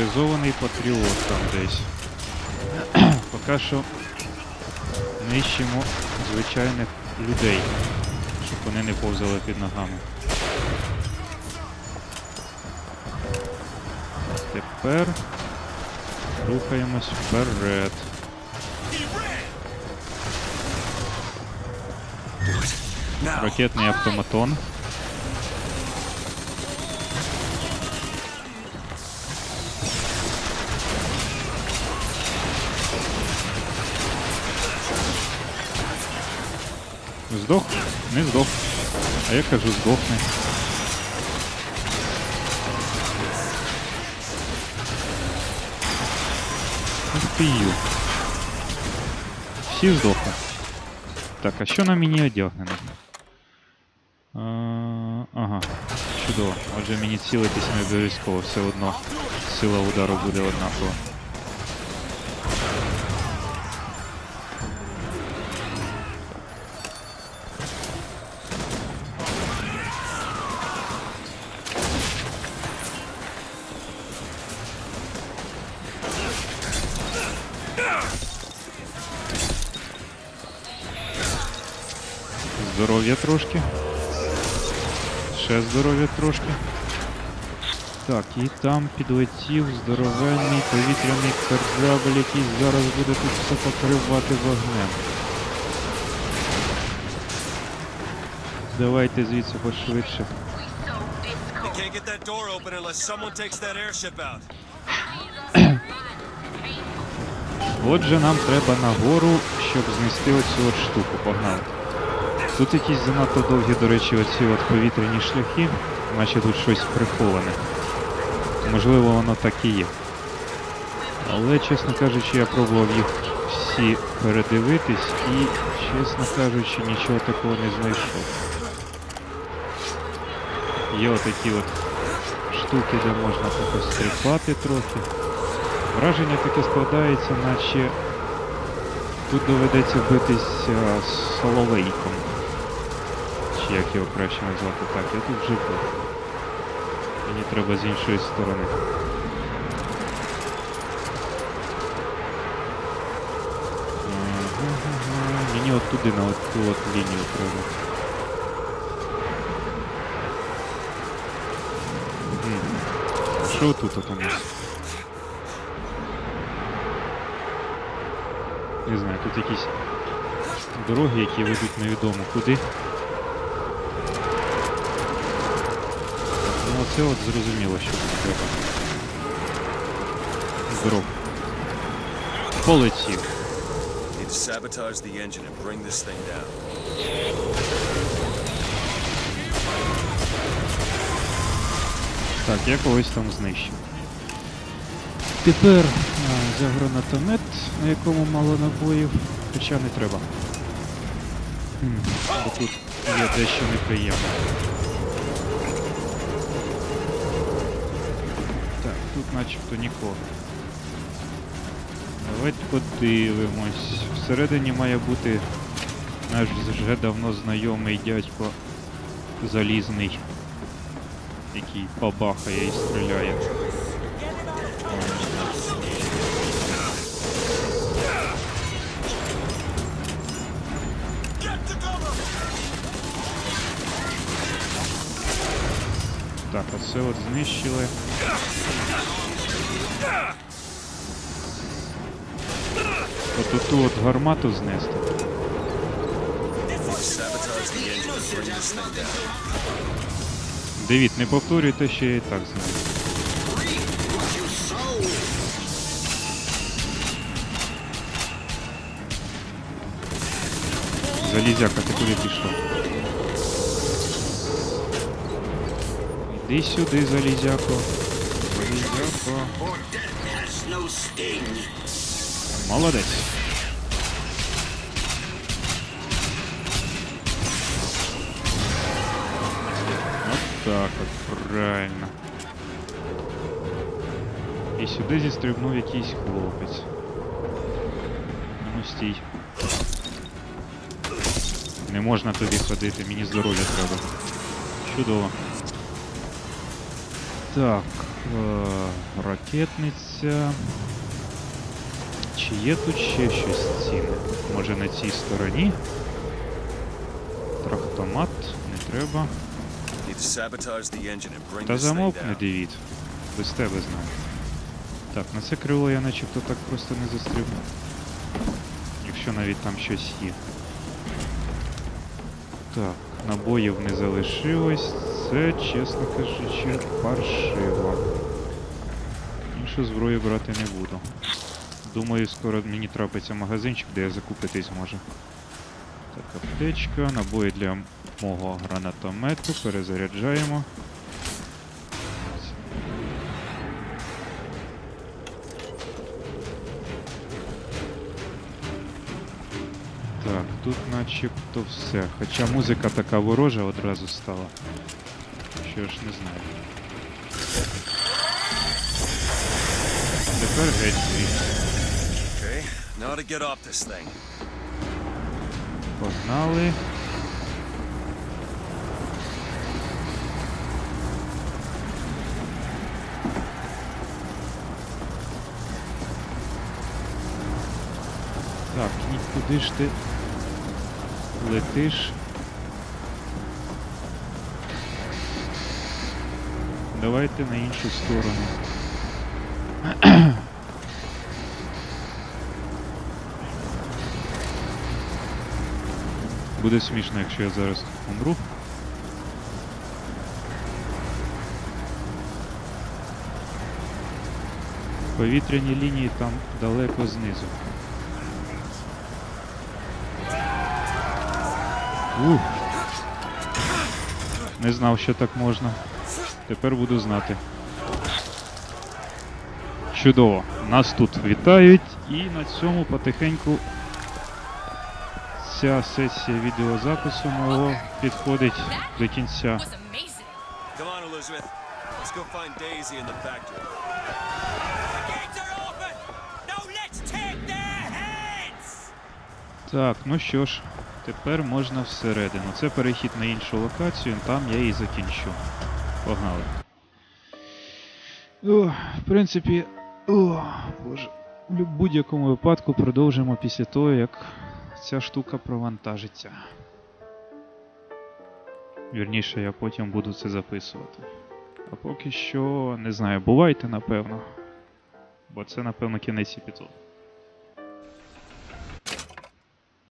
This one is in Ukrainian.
Моторизований патріот там десь. Поки що нищимо звичайних людей, щоб вони не повзали під ногами. Тепер рухаємось вперед. Ракетний автоматон. Здох? Не здох. А я кажу, здохне. Ух ти ю. Всі здохли. Так, а що на мені одягнено? А, ага, чудово. Отже, мені цілитись не обов'язково, все одно сила удару буде однакова. Здоров'я трошки. Ще здоров'я трошки. Так, і там підлетів здоровенний повітряний корабль, який зараз буде тут все покривати вогнем. Давайте звідси пошвидше. Отже, нам треба нагору, щоб знести оцю от штуку. Погнали. Тут якісь занадто довгі, до речі, оці от повітряні шляхи, наче тут щось приховане. Можливо, воно так і є. Але, чесно кажучи, я пробував їх всі передивитись і, чесно кажучи, нічого такого не знайшов. Є отакі от штуки, де можна постріпати трохи. Враження таке складається, наче тут доведеться битись з соловейком. Як його краще назвати так, я тут вже був. Мені треба з іншої сторони. Мені от туди на ту от лінію треба. Що тут от у нас? Не знаю, тут якісь дороги, які ведуть невідомо куди. Так, ну оце от зрозуміло, що тут треба. Здоров. Полетів. Sabotage the engine and bring this thing down. Так, я когось там знищив. Тепер а, за гранатомет, на якому мало набоїв, хоча не треба. Хм, бо тут є дещо неприємне. Начебто нікого. Давайте подивимось. Всередині має бути наш вже давно знайомий дядько залізний який бабахає і стріляє. Так, оце от знищили. От оту от гармату знести. Девід, не повторюй те, що я і так знаю. Залізяка, ти куди пішов? Іди сюди, залізяко. Молодець. От так от, правильно. І сюди зістрибнув якийсь хлопець. Ну стій. Не можна тобі ходити, мені здоров'я треба. Чудово. Так, е, ракетниця. Чи є тут ще щось цінне? Може на цій стороні? Трахтомат, не треба. Та thing замовкни. Девід. Без тебе знаю. Так, на це крило я начебто так просто не застрибну. Якщо навіть там щось є. Так, набоїв не залишилось. Це, чесно кажучи, паршиво. Іншу зброю брати не буду. Думаю, скоро мені трапиться магазинчик, де я закупитись зможу. Так, аптечка, набої для мого гранатомету, перезаряджаємо. Так, тут начебто все. Хоча музика така ворожа одразу стала. Що ж не знаю. Тепер геть звідси. Okay, now to get off this thing. Погнали. Так, і куди ж ти летиш? Давайте на іншу сторону. Буде смішно, якщо я зараз умру. Повітряні лінії там далеко знизу. Ух. Не знав, що так можна. Тепер буду знати. Чудово. Нас тут вітають і на цьому потихеньку ця сесія відеозапису мого підходить до кінця. Так, ну що ж, тепер можна всередину. Це перехід на іншу локацію, там я і закінчу. Погнали. О, в принципі, о, боже. В будь-якому випадку продовжимо після того, як ця штука провантажиться. Вірніше, я потім буду це записувати. А поки що, не знаю, бувайте, напевно. Бо це, напевно, кінець епізоду.